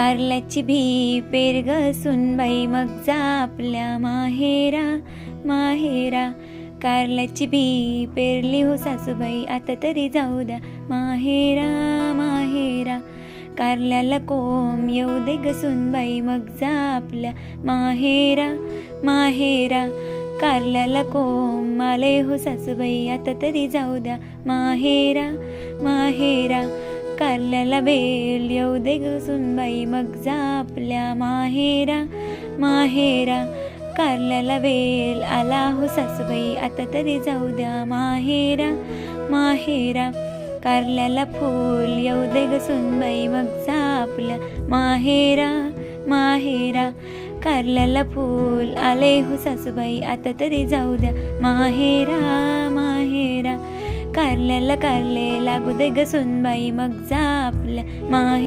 कारल्याची भी पेरग सुनबाई मग जा आपल्या माहेरा माहेरा. कारल्याची भी पेरली हो सासूबाई आता तरी जाऊ द्या. माहेरा माहेरा. कारल्याला कोम येऊ दे ग सुनबाई मग जा आपल्या माहेरा माहेरा. कारल्याला कोम आले हो सासूबाई आता तरी जाऊ द्या. माहेरा माहेरा. कारल्याला बेल येऊ दे ग सुनबाई मग जा आपल्या माहेरा माहेरा. कारल्याला वेल आला हो सासूबाई आता तरी जाऊ द्या माहेरा माहेरा. कारल्याला फूल येऊ दे ग सुनबाई मग जा आपल्या माहेरा माहेरा. कारल्याला फूल आले हो सासूबाई आता तरी जाऊ द्या माहेरा माहेरा. कारल्याला कारले लागू दे ग सुनबाई मग जा आपल्या माहे